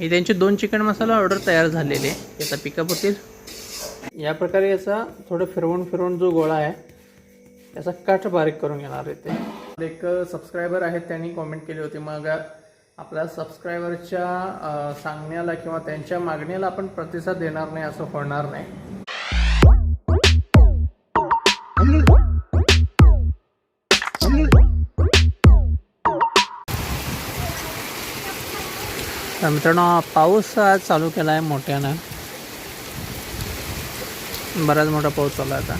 हे त्यांचे दोन चिकन मसाला ऑर्डर तयार झालेले याचा पिकअप होतील. या प्रकारे याचा थोडं फिरवून फिरवून जो गोळा आहे याचा काठ बारीक करून घेणार आहे ते. एक सबस्क्रायबर आहेत त्यांनी कॉमेंट केली होती. मग आपल्या सबस्क्रायबरच्या सांगण्याला किंवा त्यांच्या मागणीला आपण प्रतिसाद देणार नाही असं होणार नाही. मित्रांनो पाऊस आज चालू केला आहे मोठ्यानं. बराच मोठा पाऊस चालू आहे आता.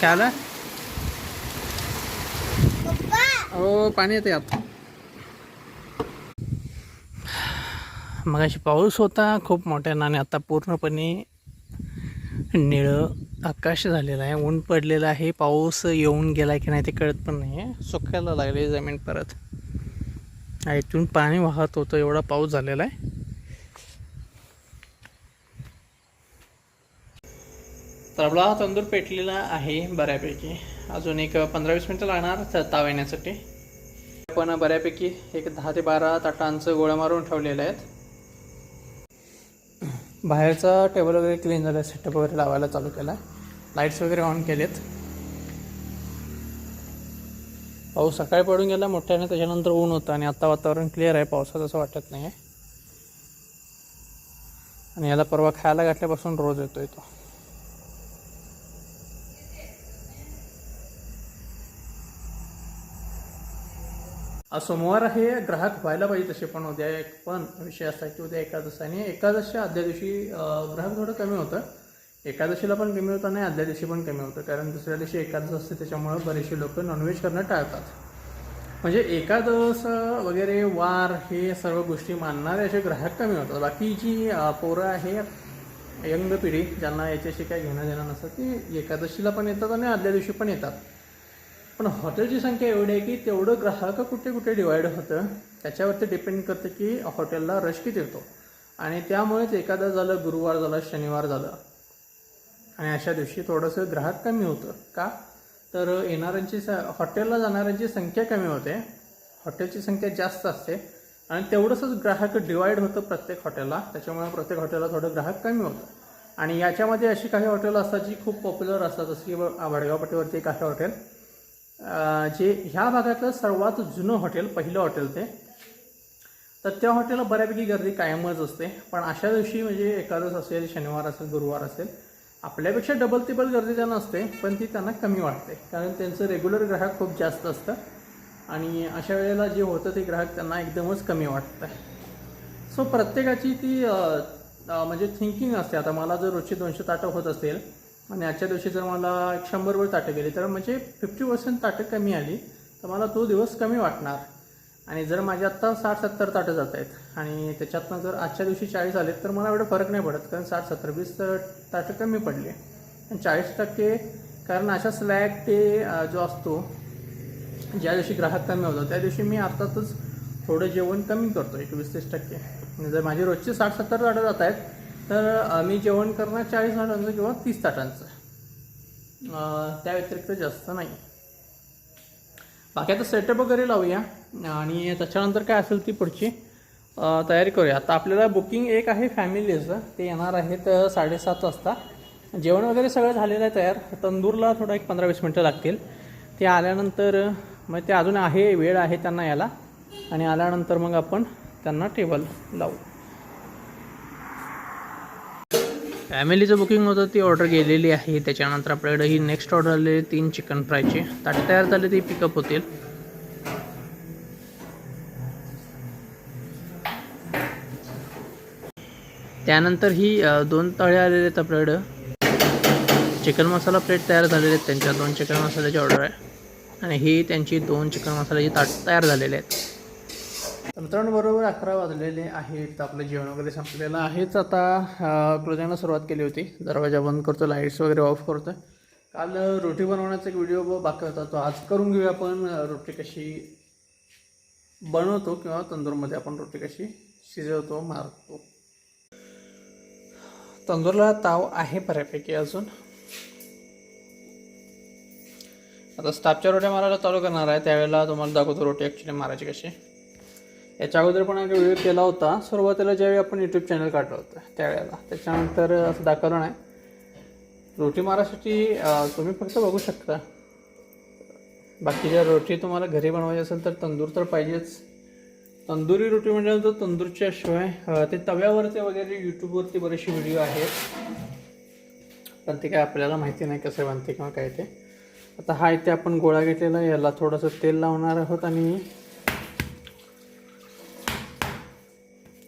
काय आलं? हो पाणी येते आता. मग अशी पाऊस होता खूप मोठ्यानं आणि आता पूर्णपणे निळं आकाश झालेलं आहे ऊन पडलेलं आहे. पाऊस येऊन गेला की नाही ते कळत पण नाही आहे सुकायला लागले जमीन परत. इथून पाणी वाहत होतं एवढा पाऊस झालेला आहे. तर हा तंदूर पेटलेला आहे बऱ्यापैकी. अजून एक पंधरा वीस मिनटं लागणार ताव येण्यासाठी. पण बऱ्यापैकी एक दहा ते बारा ताटांचं गोळ्या मारून ठेवलेले आहेत. बाहेरचा टेबल वगैरे क्लीन झाला सेटअप वगैरे लावायला चालू केला. लाईट्स वगैरे ऑन केलेत. पाऊस सकाळी पडून गेला मोठ्याने त्याच्यानंतर ऊन होतं आणि आता वातावरण क्लिअर आहे पावसाचं असं वाटत नाही आहे आणि याला परवा खायला घातल्यापासून रोज येतोय तो. आज सोमवार हे ग्राहक व्हायला पाहिजे तसे पण उद्या एक पण विषय असा आहे की उद्या एकादश आणि एकादशीच्या आदल्या दिवशी ग्राहक थोडं कमी होतं. एकादशीला पण कमी होतं आणि आदल्या दिवशी पण कमी होतं. कारण दुसऱ्या दिवशी एकादश असते त्याच्यामुळं बरेचसे लोक नॉनव्हेज करणं टाळतात. म्हणजे एकादश वगैरे वार हे सर्व गोष्टी मानणारे असे ग्राहक कमी होतात. बाकी जी पोरं आहे यंग पिढी ज्यांना याच्याशी काही घेणं देणं नसतं ती एकादशीला पण येतात आणि आदल्या दिवशी पण येतात. पण हॉटेलची संख्या एवढी आहे की तेवढं ग्राहक कुठे कुठे डिवाईड होतं त्याच्यावरती डिपेंड करतं की हॉटेलला रश किती येतो. आणि त्यामुळेच एखादं झालं गुरुवार झालं शनिवार झालं. आणि अशा दिवशी थोडंसं ग्राहक कमी होतं. का? तर येणाऱ्यांची स हॉटेलला जाणाऱ्यांची संख्या कमी होते. हॉटेलची संख्या जास्त असते. आणि तेवढंसंच ग्राहक डिवाईड होतं प्रत्येक हॉटेलला. त्याच्यामुळे प्रत्येक हॉटेलला थोडं ग्राहक कमी होतं. आणि याच्यामध्ये अशी काही हॉटेल असतात जी खूप पॉप्युलर असतात. जसं की वडगाव पाटीवरती एक आहे हॉटेल. जे ह्या भागातलं सर्वात जुनं हॉटेल पहिलं हॉटेल ते. तर त्या हॉटेलला बऱ्यापैकी गर्दी कायमच असते. पण अशा दिवशी म्हणजे एकादस असेल शनिवार असेल गुरुवार असेल आपल्यापेक्षा डबल तिबल गर्दी त्यांना असते पण ती त्यांना कमी वाटते. कारण त्यांचं रेग्युलर ग्राहक खूप जास्त असतं. आणि अशा वेळेला जे होतं ते ग्राहक त्यांना एकदमच कमी वाटतं. सो प्रत्येकाची ती म्हणजे थिंकिंग असते. आता मला जर रोजची दोनशे ताटं होत असेल आणि आजच्या दिवशी जर मला शंभरवर ताटं गेली तर म्हणजे फिफ्टी पर्सेंट ताटं कमी आली तर मला तो दिवस कमी वाटणार. आणि जर माझे आत्ता साठ सत्तर ताटं जात आहेत आणि त्याच्यातनं जर आजच्या दिवशी चाळीस आलेत तर मला एवढं फरक नाही पडत कारण साठ सत्तर वीस ताटं कमी पडले. आणि चाळीस टक्के कारण अशा स्लॅग ते जो असतो ज्या दिवशी ग्राहक कमी होतो त्या दिवशी मी अर्थातच थोडं जेवण कमी करतो एक वीस तीस टक्के. जर माझी रोजची साठ सत्तर ताटं जात आहेत तर मी जेवण करणार चाळीस ताटांचं किंवा तीस ताटांचं. त्या व्यतिरिक्त जास्त नाही. बाकी आता सेटअप वगैरे लावूया. आणि त्याच्यानंतर काय असेल ती पुढची तयारी करूया. आता आपल्याला बुकिंग एक आहे फॅमिलीचं ते येणार आहेत साडेसात वाजता. जेवण वगैरे सगळं झालेलं आहे तयार. तंदूरला थोडं एक पंधरा वीस मिनटं लागतील. ते आल्यानंतर मग ते अजून आहे वेळ आहे त्यांना याला आणि आल्यानंतर मग आपण त्यांना टेबल लावू. फॅमिलीचं बुकिंग होतं ती ऑर्डर गेलेली आहे. त्याच्यानंतर आपल्याकडे ही नेक्स्ट ऑर्डर आलेली तीन चिकन फ्रायची. ताट तयार झाले ते पिकअप होतील. त्यानंतर ही दोन तळे आलेले आहेत आपल्याकडं. चिकन मसाला प्लेट तयार झालेले आहेत. त्यांच्या दोन चिकन मसाल्याची ऑर्डर आहे. आणि ही त्यांची दोन चिकन मसाल्याची ताट तयार झालेले आहेत. मित्रांबरोबर अकरा वाजलेले आहेत. आपलं जेवण वगैरे संपलेलं आहेच. आता क्लोजिंगला सुरुवात केली होती. दरवाजा बंद करतो लाईट्स वगैरे ऑफ करतो. काल रोटी बनवण्याचा एक व्हिडिओ बाकी होता. तो आज करून घेऊया आपण. रोटी कशी बनवतो किंवा तंदूरमध्ये आपण रोटी कशी शिजवतो मारतो. तंदूरला ताव आहे बऱ्यापैकी अजून. आता स्टाफच्या रोट्या मारायला चालू करणार आहे. त्यावेळेला तुम्हाला दाखवतो रोटी ॲक्च्युली मारायची कशी. याच्या अगोदर पण एक व्हिडिओ केला होता. सुरुवातीला ज्यावेळी आपण यूट्यूब चॅनल काढलं होतं त्यावेळेला. त्याच्यानंतर असं दाखवलं नाही. रोटी मारायसाठी तुम्ही फक्त बघू शकता. बाकीच्या रोटी तुम्हाला घरी बनवायची असेल तर तंदूर तर पाहिजेच. तंदुरी रोटी म्हणजे म्हटल्यानंतर तंदूरच्या शिवाय ते तव्यावरचे वगैरे यूट्यूबवरती बरेचसे व्हिडिओ आहेत. पण ते काय आपल्याला माहिती नाही कसं बनते किंवा काय ते. आता हा इथे आपण गोळा घेतलेला याला थोडंसं तेल लावणार आहोत आणि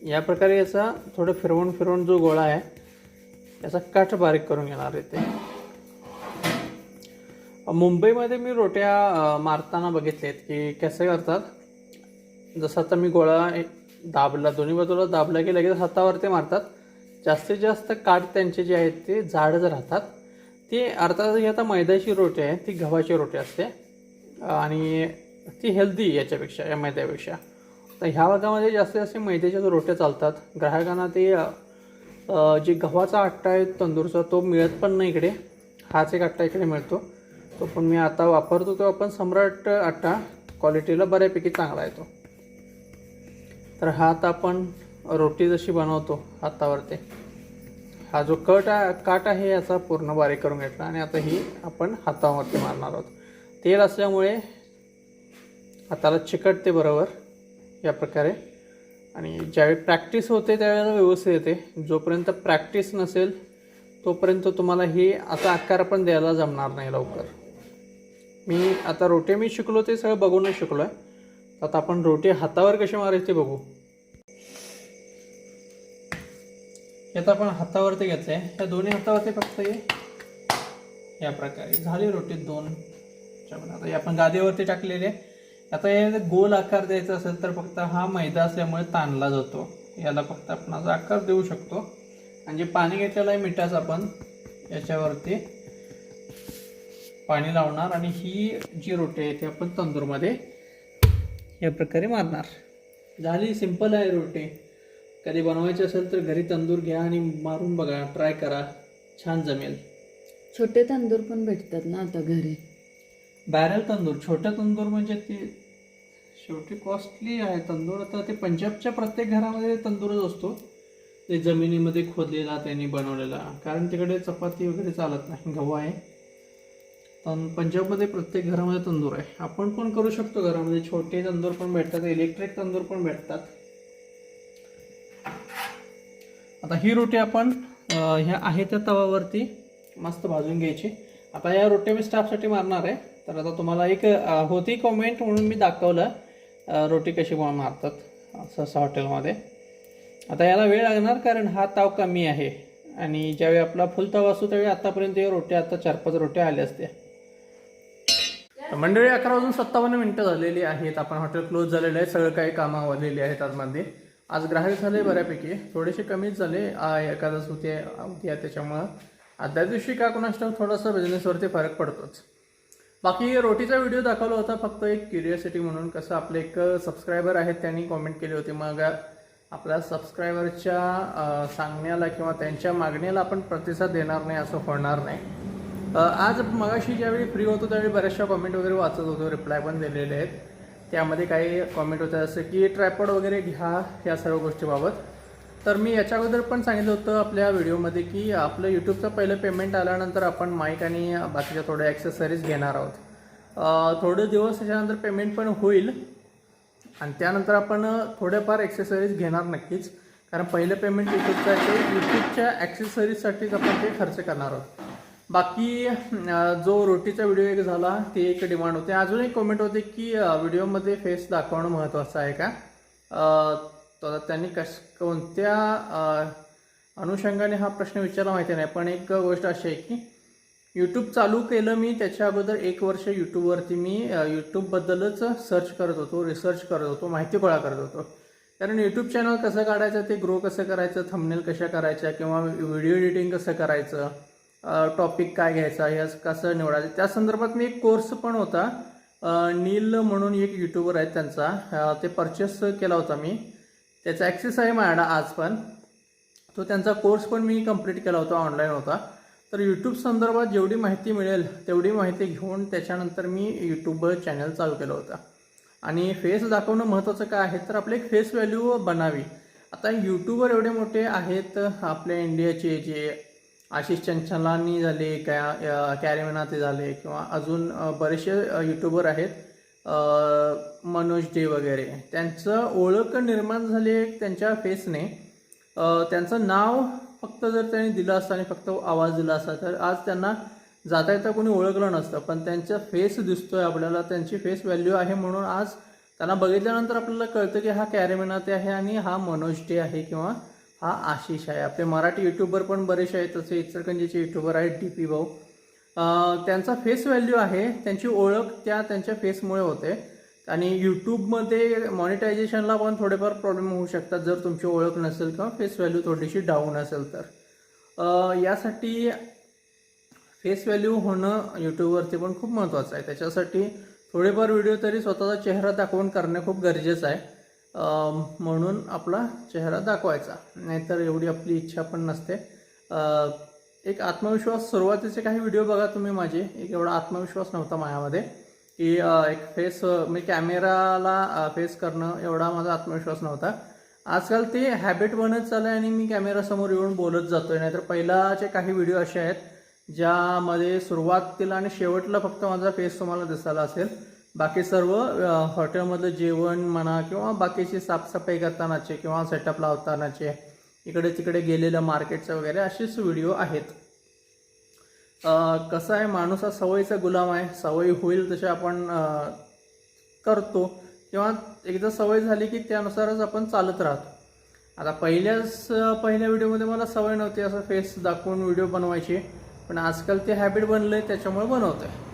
या प्रकारे याचा थोडं फिरवून फिरवून जो गोळा आहे याचा काठ बारीक करून घेणार आहे ते. मुंबईमध्ये मी रोट्या मारताना बघितलेत की कसे करतात. जसं आता मी गोळा दाबला दोन्ही बाजूला दाबला की लगेच हातावर ते मारतात. जास्तीत जास्त काठ त्यांचे जे आहेत ते जाडच राहतात. ती अर्थात ही आता मैद्याची रोटी आहे ती गव्हाची रोटी असते. आणि ती हेल्दी याच्यापेक्षा या मैद्यापेक्षा. तर ह्या भागामध्ये जास्तीत जास्त मैद्याच्या रोट्या चालतात ग्राहकांना ते जे गव्हाचा आट्टा आहे तंदूरचा तो मिळत पण नाही इकडे. हाच एक आट्टा इकडे मिळतो. तो पण मी आता वापरतो तो आपण सम्राट आट्टा क्वालिटीला बऱ्यापैकी चांगला आहे तो तर हात आपण रोटी जशी बनवतो हातावरती. हा जो कट आहे काट आहे याचा पूर्ण बारीक करून घेतला आणि आता ही आपण हातावरती मारणार आहोत. तेल असल्यामुळे हाताला चिकटते बरोबर या प्रकारे. आणि ज्यावेळी प्रॅक्टिस होते त्यावेळेला व्यवस्थित येते. जोपर्यंत प्रॅक्टिस नसेल तोपर्यंत तुम्हाला ही असा आकार पण द्यायला जमणार नाही लवकर. मी आता रोटे मी शिकलो ते सगळं बघूनच शिकलो आहे आता आपण रोटी हातावर कशी मारायची ते बघू. हे आपण हातावरती घेतलं. आहे त्या दोन्ही हातावरती फक्त हे. या प्रकारे. झाली रोटी दोन. आता हे आपण गादीवरती टाकलेले. आता हे गोल आकार द्यायचा असेल तर फक्त हा मैदा असल्यामुळे ताणला जातो. याला फक्त आपण असा आकार देऊ शकतो. आणि जे पाणी घेतलेलं आहे मिठाचं आपण याच्यावरती पाणी लावणार. आणि ही जी रोटी आहे ती आपण तंदूरमध्ये या प्रकारे मारणार. झाली सिंपल आहे रोटी कधी बनवायची असेल तर घरी तंदूर घ्या आणि मारून बघा ट्राय करा. छान जमेल. छोटे तंदूर पण भेटतात ना आता घरी? बॅरल तंदूर छोटं तंदूर म्हणजे ती शेवटी कॉस्टली आहे तंदूर. आता ते पंजाबच्या प्रत्येक घरामध्ये तंदूरच असतो. ते जमिनीमध्ये खोदलेला त्यांनी बनवलेला. कारण तिकडे चपाती वगैरे चालत नाही गहू आहे पण पंजाबमध्ये प्रत्येक घरामध्ये तंदूर आहे. आपण पण करू शकतो घरामध्ये. छोटे तंदूर पण भेटतात इलेक्ट्रिक तंदूर पण भेटतात. आता ही रोटी आपण ह्या आहे त्या तवावरती मस्त भाजून घ्यायची. आता या रोट्या मी स्टाफसाठी मारणार आहे. तर आता तुम्हाला एक होती कॉमेंट म्हणून मी दाखवलं रोटी कशी कोण मारतात असं हॉटेलमध्ये. आता याला वेळ लागणार कारण हा ताव कमी आहे. आणि ज्यावेळी आपला फुल ताव असतो त्यावेळी आतापर्यंत या रोट्या आता चार पाच रोट्या आल्या असत्या. मंडळी अकरा वाजून सत्तावन्न मिनिटं झालेली आहेत. आपण हॉटेल क्लोज झालेलं आहे. सगळं काही कामं वाढलेली आहेत आजमध्ये आज ग्राहक झाले बऱ्यापैकी. थोडेसे कमीच झाले. एखादाच होते होती आहे त्याच्यामुळं. आदल्या दिवशी का कोणास थोडासा बिझनेसवरती फरक पडतोच. बाकी रोटीचा व्हिडिओ दाखवला होता फक्त एक क्युरियोसिटी म्हणून. कसं आपले एक सबस्क्रायबर आहेत त्यांनी कॉमेंट केली होती. मग आपल्या सबस्क्रायबरच्या सांगण्याला किंवा त्यांच्या मागणीला आपण प्रतिसाद देणार नाही असं होणार नाही. आज मगाशी ज्यावेळी फ्री होतो त्यावेळी बऱ्याचशा कॉमेंट वगैरे वाचत होतो रिप्लाय पण दिलेले आहेत. त्यामध्ये काही कॉमेंट होतं जसं की ट्रायपॉड वगैरे घ्या या सर्व गोष्टीबाबत. तर मी याच्या अगोदर पण सांगितलं होतं आपल्या व्हिडिओमध्ये की आपलं यूट्यूबचं पहिलं पेमेंट आल्यानंतर आपण माईक आणि बाकीच्या थोड्या ॲक्सेसरीज घेणार आहोत. थोडे दिवस त्याच्यानंतर पेमेंट पण होईल. आणि त्यानंतर आपण थोड्याफार ॲक्सेसरीज घेणार नक्कीच. कारण पहिलं पेमेंट यूट्यूबचं आहे ते यूट्यूबच्या ॲक्सेसरीजसाठीच आपण ते खर्च करणार आहोत. बाकी जो रोटीचा व्हिडिओ एक झाला ते एक डिमांड होते. अजून एक कमेंट होते की व्हिडिओमध्ये फेस दाखवणं महत्त्वाचं आहे का? तर त्यांनी कश कोणत्या अनुषंगाने हा प्रश्न विचारला माहिती नाही पण एक गोष्ट अशी आहे की यूट्यूब चालू केलं मी त्याच्या अगोदर एक वर्ष यूट्यूबवरती मी यूट्यूबबद्दलच सर्च करत होतो रिसर्च करत होतो माहिती गोळा करत होतो. कारण यूट्यूब चॅनल कसं काढायचं ते ग्रो कसं करायचं थंबनेल कशा करायच्या किंवा व्हिडिओ एडिटिंग कसं करायचं टॉपिक काय घ्यायचा हे कसं निवडायचं? त्या संदर्भात मी एक कोर्स पण होता. नील म्हणून एक यूट्यूबर आहे त्यांचा. ते परचेस केला होता मी. त्याचा ॲक्सेस आहे माझ्याकडं आज पण. तो त्यांचा कोर्स पण मी कंप्लीट केला होता ऑनलाईन होता. तर यूट्यूब संदर्भात जेवढी माहिती मिळेल तेवढी माहिती घेऊन त्याच्यानंतर मी यूट्यूब चॅनल चालू केलं होतं. आणि फेस दाखवणं महत्त्वाचं काय आहे तर आपले एक फेस व्हॅल्यू बनावी. आता यूट्यूबर एवढे मोठे आहेत आपल्या इंडियाचे जे आशिष चंचलानी झाले कॅ कॅरेमिनाते झाले किंवा अजून बरेचसे यूट्यूबर आहेत मनोज डे वगैरे. त्यांचं ओळख निर्माण झाली त्यांच्या फेसने. त्यांचं नाव फक्त जर त्यांनी दिलं असतं आणि फक्त आवाज दिला असता तर आज त्यांना जाता येता कोणी ओळखलं नसतं. पण त्यांचा फेस दिसतोय आपल्याला त्यांची फेस व्हॅल्यू आहे म्हणून आज त्यांना बघितल्यानंतर आपल्याला कळतं की हा कॅरेमेनाते आहे आणि हा मनोज डे आहे किंवा हा आशिष आहे. आपले मराठी युट्यूबर पण बरेचसे आहेत तसे इचलकरंजीचे युट्यूबर आहेत डी पी भाऊ. त्यांचा फेस व्हॅल्यू आहे त्यांची ओळख त्या त्यांच्या फेसमुळे होते. आणि यूट्यूबमध्ये मॉनिटायझेशनला पण थोडेफार प्रॉब्लेम होऊ शकतात जर तुमची ओळख नसेल किंवा फेस व्हॅल्यू थोडीशी डाऊन असेल तर. यासाठी फेस व्हॅल्यू होणं यूट्यूबवरती पण खूप महत्त्वाचं आहे. त्याच्यासाठी थोडेफार व्हिडिओ तरी स्वतःचा चेहरा दाखवून करणं खूप गरजेचं आहे. म्हणून आपला चेहरा दाखवायचा. नाहीतर एवढी आपली इच्छा पण नसते. एक आत्मविश्वास सुरुवातीचे काही व्हिडिओ बघा तुम्ही माझे. एक एवढा आत्मविश्वास नव्हता माझ्यामध्ये. की एक फेस मी कॅमेराला फेस करणं एवढा माझा आत्मविश्वास नव्हता. आजकाल ते हॅबिट बनत चाललं आहे आणि मी कॅमेरासमोर येऊन बोलत जातो आहे नाहीतर पहिलाचे काही व्हिडिओ असे आहेत ज्यामध्ये सुरुवातीला आणि शेवटला फक्त माझा फेस तुम्हाला दिसायला असेल. बाकी सर्व हॉटेलमधलं जेवण म्हणा किंवा बाकीची साफसफाई करतानाचे किंवा सेटअप लावतानाचे इकडे तिकडे गेलेलं मार्केटचं वगैरे असेच व्हिडिओ आहेत. कसं आहे माणूस? हा सवयीचा गुलाम आहे. सवयी होईल तसे आपण करतो. किंवा एकदा सवय झाली की त्यानुसारच आपण चालत राहतो. आता पहिल्याच पहिल्या व्हिडिओमध्ये मला सवय नव्हती असं फेस दाखवून व्हिडिओ बनवायची. पण आजकाल ते हॅबिट बनलं आहे त्याच्यामुळे बनवतं आहे